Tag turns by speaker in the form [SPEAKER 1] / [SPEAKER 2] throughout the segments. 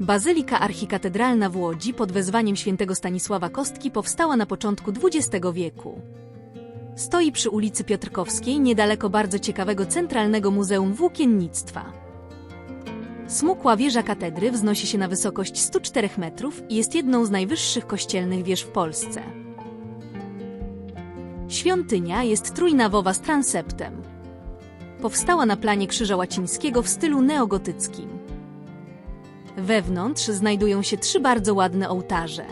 [SPEAKER 1] Bazylika archikatedralna w Łodzi pod wezwaniem świętego Stanisława Kostki powstała na początku XX wieku. Stoi przy ulicy Piotrkowskiej, niedaleko bardzo ciekawego Centralnego Muzeum Włókiennictwa. Smukła wieża katedry wznosi się na wysokość 104 metrów i jest jedną z najwyższych kościelnych wież w Polsce. Świątynia jest trójnawowa z transeptem. Powstała na planie Krzyża Łacińskiego w stylu neogotyckim. Wewnątrz znajdują się trzy bardzo ładne ołtarze.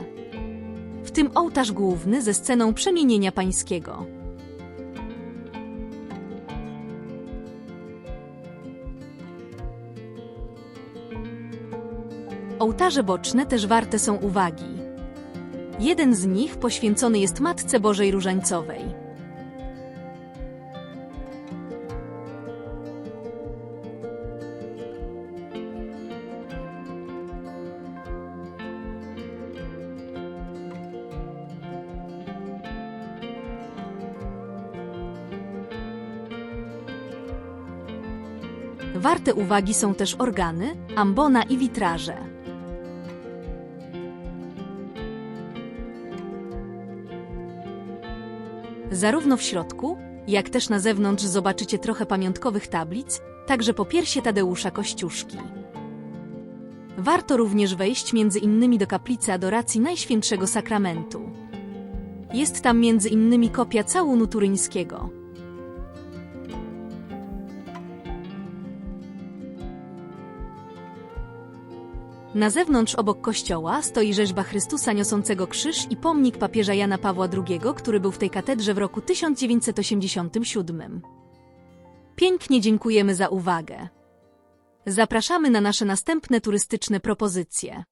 [SPEAKER 1] W tym ołtarz główny ze sceną przemienienia pańskiego. Ołtarze boczne też warte są uwagi. Jeden z nich poświęcony jest Matce Bożej Różańcowej. Warte uwagi są też organy, ambona i witraże. Zarówno w środku, jak też na zewnątrz zobaczycie trochę pamiątkowych tablic, także po piersie Tadeusza Kościuszki. Warto również wejść między innymi do kaplicy adoracji Najświętszego Sakramentu. Jest tam między innymi kopia całunu turyńskiego. Na zewnątrz obok kościoła stoi rzeźba Chrystusa niosącego krzyż i pomnik papieża Jana Pawła II, który był w tej katedrze w roku 1987. Pięknie dziękujemy za uwagę. Zapraszamy na nasze następne turystyczne propozycje.